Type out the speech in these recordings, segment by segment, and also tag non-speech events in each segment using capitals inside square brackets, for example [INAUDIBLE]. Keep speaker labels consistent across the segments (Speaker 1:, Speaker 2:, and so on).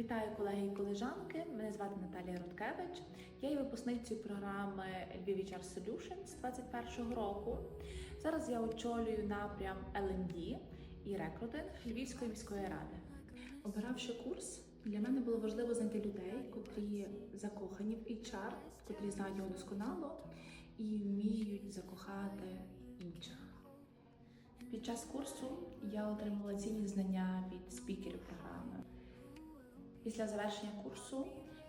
Speaker 1: Вітаю колеги і колежанки. Мене звати Наталія Рудкевич. Я є випускницею програми Lviv HR Solutions з 2021 року. Зараз я очолюю напрям L&D і рекрутинг Львівської міської ради. Обиравши курс, для мене було важливо знайти людей, котрі закохані в HR, котрі знають його досконало і вміють закохати інших. Під час курсу я отримала цінні знання від спікерів програми. Після завершення курсу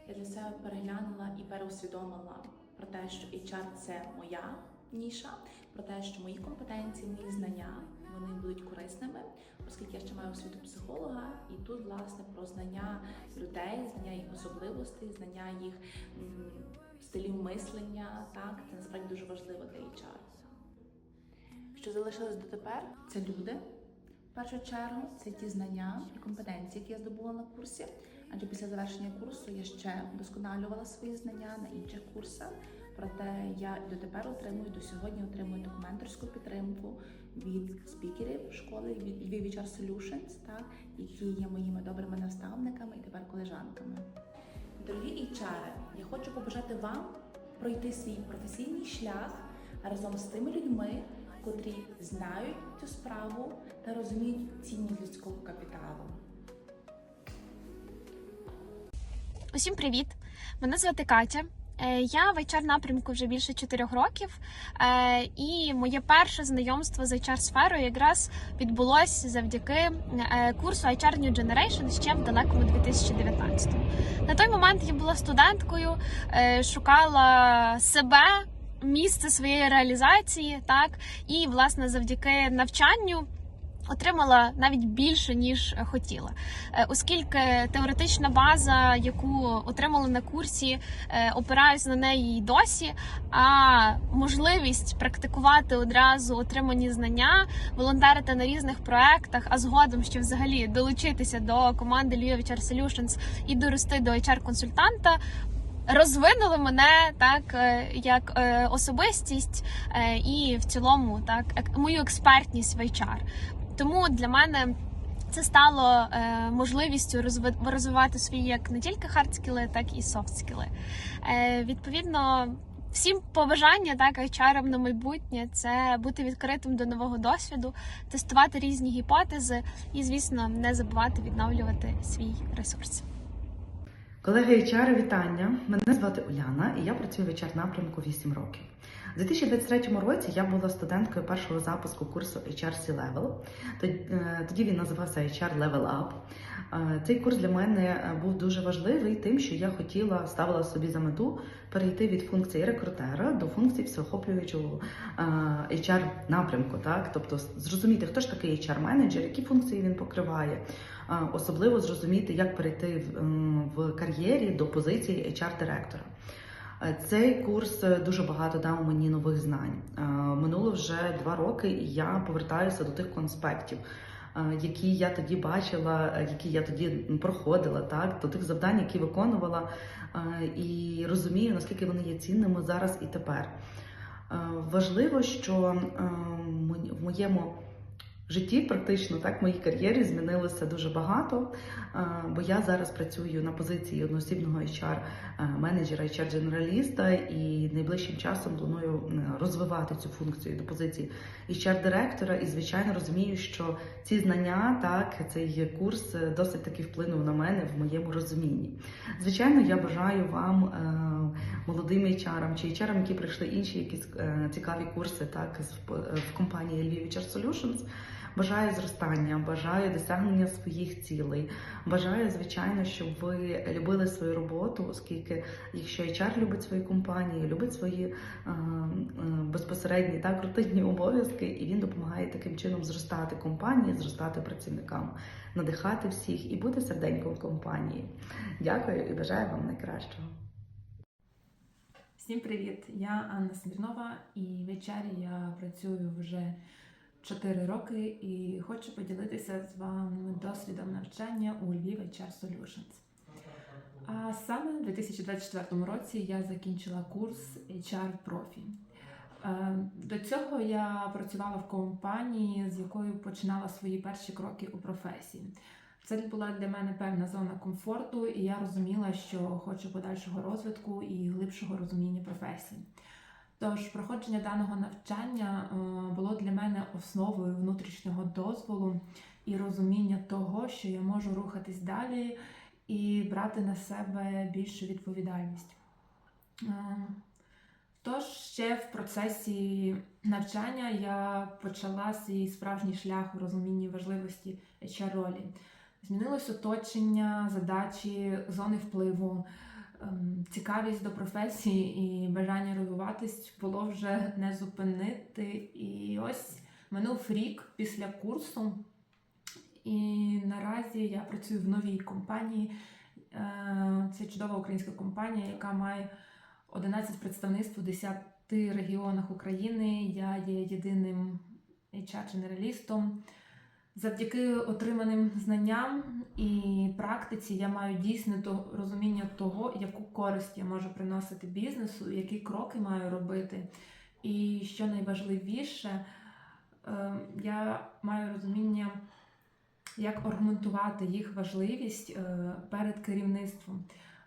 Speaker 1: я для себе переглянула і переусвідомила про те, що HR – це моя ніша, про те, що мої компетенції, мої знання вони будуть корисними, оскільки я ще маю освіту психолога, і тут власне про знання людей, знання їх особливостей, знання їх м, стилів мислення. Так, це насправді дуже важливо для HR. Що залишилось дотепер, це люди. В першу чергу це ті знання і компетенції, які я здобула на курсі. Адже після завершення курсу я ще вдосконалювала свої знання на інших курсах. Проте я дотепер отримую до сьогодні отримую таку менторську підтримку від спікерів школи від Lviv Solutions, так, які є моїми добрими наставниками і тепер колежанками. Дорогі HR, я хочу побажати вам пройти свій професійний шлях разом з тими людьми, котрі знають цю справу та розуміють цінність людського капіталу.
Speaker 2: Усім привіт! Мене звати Катя. Е, Я в HR напрямку вже більше 4 років, Е, і моє перше знайомство з HR сферою якраз відбулося завдяки е, курсу HR New Generation ще в далекому 2019. На той момент я була студенткою, шукала себе. Місце своєї реалізації, так і власне завдяки навчанню отримала навіть більше ніж хотіла, Е, оскільки теоретична база, яку отримала на курсі, е, опираюсь на неї й досі. А можливість практикувати одразу отримані знання, волонтерити на різних проектах, а згодом ще взагалі долучитися до команди Lviv HR Solutions і дорости до HR-консультанта. Розвинули мене так е, як е, особистість е, і в цілому так мою експертність в HR. Тому для мене це стало е, можливістю розви- розвивати свої як не тільки хардскіли, так і софтскіли. Е, відповідно, всім побажання так HR на майбутнє це бути відкритим до нового досвіду, тестувати різні гіпотези і, звісно, не забувати відновлювати свій ресурс.
Speaker 3: Колеги HR, вітання! Мене звати Уляна і я працюю в HR напрямку 8 років. У 2023 році я була студенткою першого запуску курсу HR C-Level. Тоді- е, він називався HR Level Up. Е, Цей курс для мене е, був дуже важливий тим, що я хотіла ставила собі за мету перейти від функції рекрутера до функції всеохоплюючого HR напрямку. Тобто зрозуміти, хто ж такий HR менеджер, які функції він покриває. Особливо зрозуміти, як перейти в, кар'єрі до позиції HR-директора. Е, Цей курс е, дуже багато дав мені нових знань. Е, Минуло вже два роки, і я повертаюся до тих конспектів, які я тоді бачила, які я тоді проходила, так до тих завдань, які виконувала, і розумію, наскільки вони є цінними зараз і тепер. Важливо, що в моєму житті, практично так, в моїй кар'єрі змінилося дуже багато, е, бо я зараз працюю на позиції одноосібного HR е, менеджера, HR дженераліста, і найближчим часом планую розвивати цю функцію до позиції HR директора. І звичайно розумію, що ці знання, так цей курс е, досить таки вплинув на мене в моєму розумінні. Звичайно, я бажаю вам, молодим HR, чи HR, які пройшли інші якісь цікаві курси, так в компанії Lviv HR Solutions. Бажаю зростання, бажаю досягнення своїх цілей. Бажаю, звичайно, щоб ви любили свою роботу, оскільки якщо HR любить свою компанію, любить свої е, е, безпосередні так рутинні обов'язки, і він допомагає таким чином зростати компанії, зростати працівникам, надихати всіх і бути серденьком компанії. Дякую і бажаю вам найкращого.
Speaker 1: Всім привіт! Я Анна Смірнова і в HR я працюю вже 4 роки і хочу поділитися з вами досвідом навчання у Lviv HR Solutions. А саме в 2024 році я закінчила курс HR Profi. Е, До цього я працювала в компанії, з якою починала свої перші кроки у професії.
Speaker 4: Це була для мене певна зона комфорту, і я розуміла, що хочу подальшого розвитку і глибшого розуміння професії. Тож проходження даного навчання е, було для мене основою внутрішнього дозволу і розуміння того, що я можу рухатись далі і брати на себе більшу відповідальність. Е, Тож ще в процесі навчання я почала свій справжній шлях у розумінні важливості hr ролі. Змінилось оточення, задачі, зони впливу, цікавість до професії і бажання розвиватись було вже не зупинити. І ось минув рік після курсу, і наразі я працюю в новій компанії. Е, Це чудова українська компанія, яка має 11 представництв у 10 регіонах України. Я є єдиним HR-дженералістом. Завдяки отриманим знанням і практиці я маю дійсне то- розуміння того, яку користь я можу приносити бізнесу, які кроки маю робити. І що найважливіше, е, я маю розуміння, як аргументувати їх важливість е, перед керівництвом.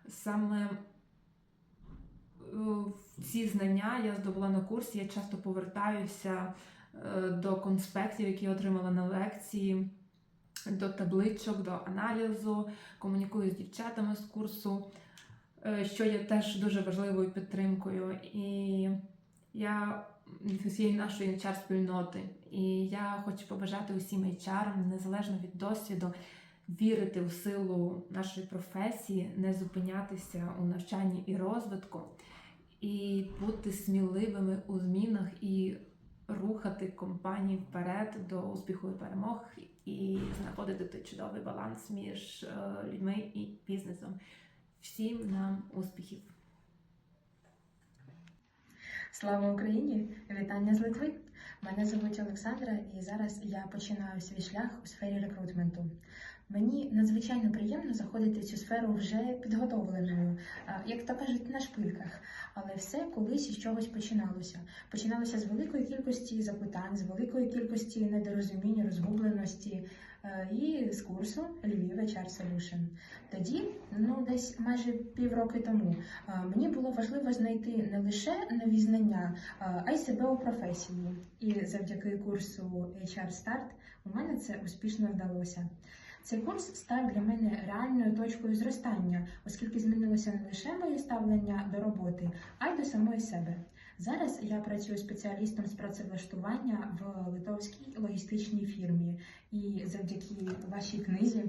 Speaker 4: Саме е, ці знання я здобула на курсі. Я часто повертаюся до конспектів, які отримала на лекції, до табличок, до аналізу, комунікую з дівчатами з курсу, е, що є теж дуже важливою підтримкою. І я з усієї нашої HR-спільноти. І я хочу побажати усім HR, незалежно від досвіду, вірити у силу нашої професії, не зупинятися у навчанні і розвитку, і бути сміливими у змінах і рухати компанії вперед до успіху і перемог, і знаходити чудовий баланс між е, людьми і бізнесом. Всім нам успіхів!
Speaker 5: Слава Україні! Вітання з Литви! Мене звуть Олександра, і зараз я починаю свій шлях у сфері рекрутменту. Мені надзвичайно приємно заходити в цю сферу вже підготовленою, як то кажуть, на шпильках. Але все колись із чогось починалося. Починалося з великої кількості запитань, з великої кількості недорозуміння, розгубленості е, і з курсу Львів HR Solution. Тоді, ну десь майже півроки тому, е, мені було важливо знайти не лише нові знання, е, а й себе у професії. І завдяки курсу HR Start у мене це успішно вдалося. Цей курс став для мене реальною точкою зростання, оскільки змінилося не лише моє ставлення до роботи, а й до самої себе. Зараз я працюю спеціалістом з працевлаштування в литовській логістичній фірмі, і завдяки вашій книзі.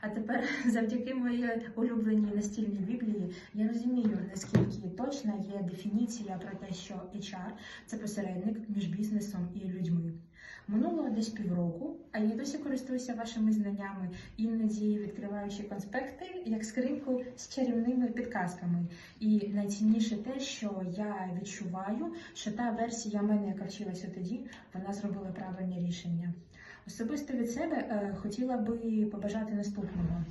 Speaker 5: А тепер, [LAUGHS] завдяки моїй улюбленій настільній біблії, я розумію, наскільки точна є дефініція про те, що HR – це посередник між бізнесом і людьми. Минуло десь півроку, а я досі користуюся вашими знаннями, іноді відкриваючи конспекти як скриньку з чарівними підказками. І найцінніше те, що я відчуваю, що та версія мене, яка вчилася тоді, вона зробила правильні рішення. Особисто від себе е, хотіла би побажати наступного: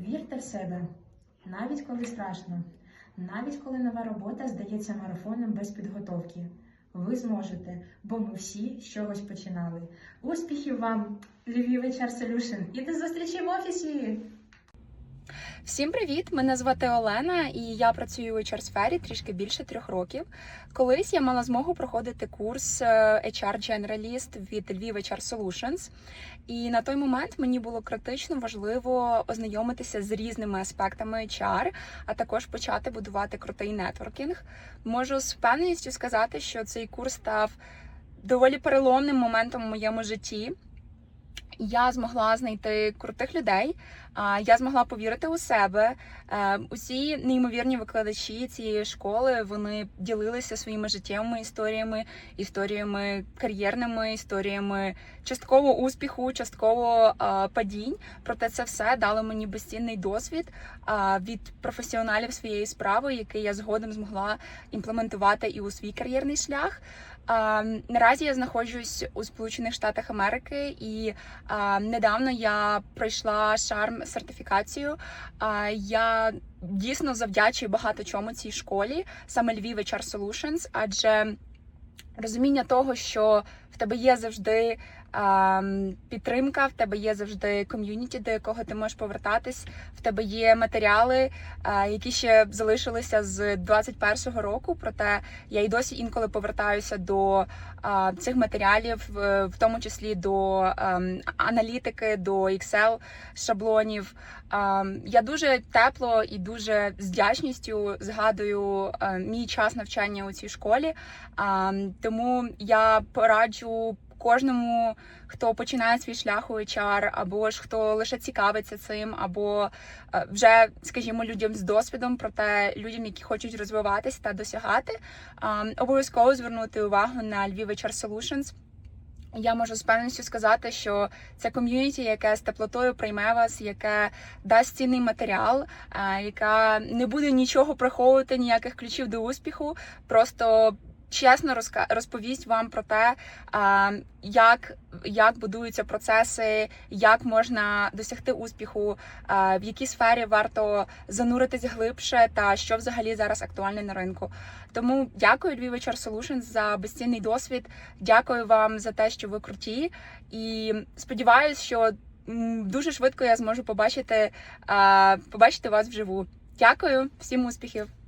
Speaker 5: вірте в себе, навіть коли страшно, навіть коли нова робота здається марафоном без підготовки. Ви зможете, бо ми всі з чогось починали. Успіхів вам, Львів HR Solution! І до зустрічі в офісі!
Speaker 6: Всім привіт! Мене звати Олена, і я працюю у hr сфері трішки більше трьох років. Колись я мала змогу проходити курс е, HR Generalist від Lviv HR Solutions. І на той момент мені було критично важливо ознайомитися з різними аспектами HR, а також почати будувати крутий нетворкінг. Можу з впевненістю сказати, що цей курс став доволі переломним моментом у моєму житті. Я змогла знайти крутих людей, я змогла повірити у себе. Е, Усі неймовірні викладачі цієї школи вони ділилися своїми життєвими історіями, історіями кар'єрними, історіями частково успіху, частково падінь. Проте це все дало мені безцінний досвід від професіоналів своєї справи, який я згодом змогла імплементувати і у свій кар'єрний шлях. Наразі я знаходжусь у Сполучених Штатах Америки, і недавно я пройшла шарм сертифікацію. Я дійсно завдячую багато чому цій школі, саме Львів HR Solutions, адже розуміння того, що тебе є завжди ем, підтримка, в тебе є завжди ком'юніті, до якого ти можеш повертатись. В тебе є матеріали, е, які ще залишилися з 21-го року. Проте я й досі інколи повертаюся до е, цих матеріалів, в тому числі до ем, аналітики, до Excel шаблонів. Ем, Я дуже тепло і дуже з вдячністю згадую е, мій час навчання у цій школі. Ем, Тому я пораджу кожному, хто починає свій шлях у HR, або ж хто лише цікавиться цим, або е, вже, скажімо, людям з досвідом, проте людям, які хочуть розвиватися та досягати, обов'язково звернути увагу на Lviv HR Solutions. Я можу з певністю сказати, що це ком'юніті, яке з теплотою прийме вас, яке дасть цінний матеріал, е, яка не буде нічого приховувати, ніяких ключів до успіху. Просто чесно розповість вам про те, як, як будуються процеси, як можна досягти успіху, в якій сфері варто зануритись глибше, та що взагалі зараз актуальне на ринку. Тому дякую Lviv HR Solutions за безцінний досвід. Дякую вам за те, що ви круті, і сподіваюся, що дуже швидко я зможу побачити, побачити вас вживу. Дякую, всім успіхів!